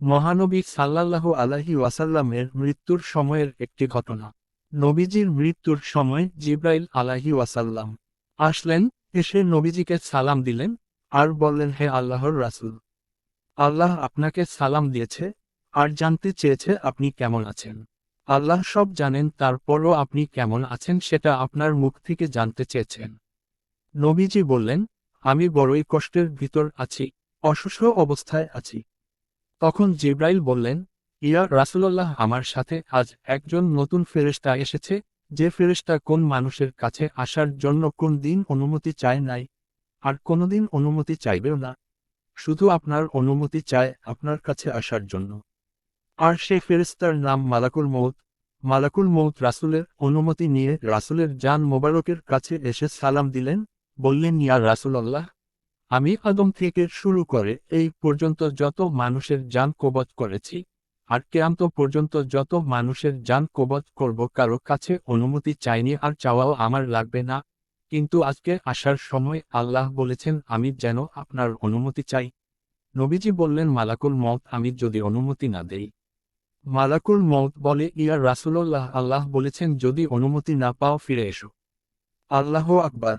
মহানবী সাল্লাল্লাহু আলাহি ওয়াসাল্লামের মৃত্যুর সময়ের একটি ঘটনা। নবীজির মৃত্যুর সময় জিব্রাইল আলাহি ওয়াসাল্লাম আসলেন, এসে নবীজিকে সালাম দিলেন, আর বললেন, হে আল্লাহর রাসূল, আল্লাহ আপনাকে সালাম দিয়েছে, আর জানতে চেয়েছে আপনি কেমন আছেন। আল্লাহ সব জানেন, তারপরও আপনি কেমন আছেন সেটা আপনার মুখ থেকে জানতে চেয়েছেন। নবীজি বললেন, আমি বড়ই কষ্টের ভিতর আছি, অসুস্থ অবস্থায় আছি। তখন জিব্রাইল বললেন, ইয়া রাসূলুল্লাহ, আমার সাথে আজ একজন নতুন ফেরেশতা এসেছে, যে ফেরেশতা কোন মানুষের কাছে আসার জন্য কোন দিন অনুমতি চায় নাই, আর কোনোদিন অনুমতি চাইবেও না, শুধু আপনার অনুমতি চায় আপনার কাছে আসার জন্য। আর সেই ফেরেশতার নাম মালাকুল মৌত মালাকুল মৌত রাসূলের অনুমতি নিয়ে রাসূলের জান মোবারকের কাছে এসে সালাম দিলেন, বললেন, ইয়া রাসূলুল্লাহ আমি আদম থেকে শুরু করে এই পর্যন্ত যত মানুষের যান কবচ করেছি, আর কেয়ামত পর্যন্ত যত মানুষের যান কবচ করব কারও কাছে অনুমতি চাইনি আর চাওয়াও আমার লাগবে না। কিন্তু আজকে আসার সময় আল্লাহ বলেছেন, আমি যেন আপনার অনুমতি চাই। নবীজি বললেন, মালাকুল মত আমি যদি অনুমতি না দেই। মালাকুল মত বলে, ইয়া রাসূলুল্লাহ, আল্লাহ বলেছেন, যদি অনুমতি না পাও, ফিরে এসো। আল্লাহ আকবার।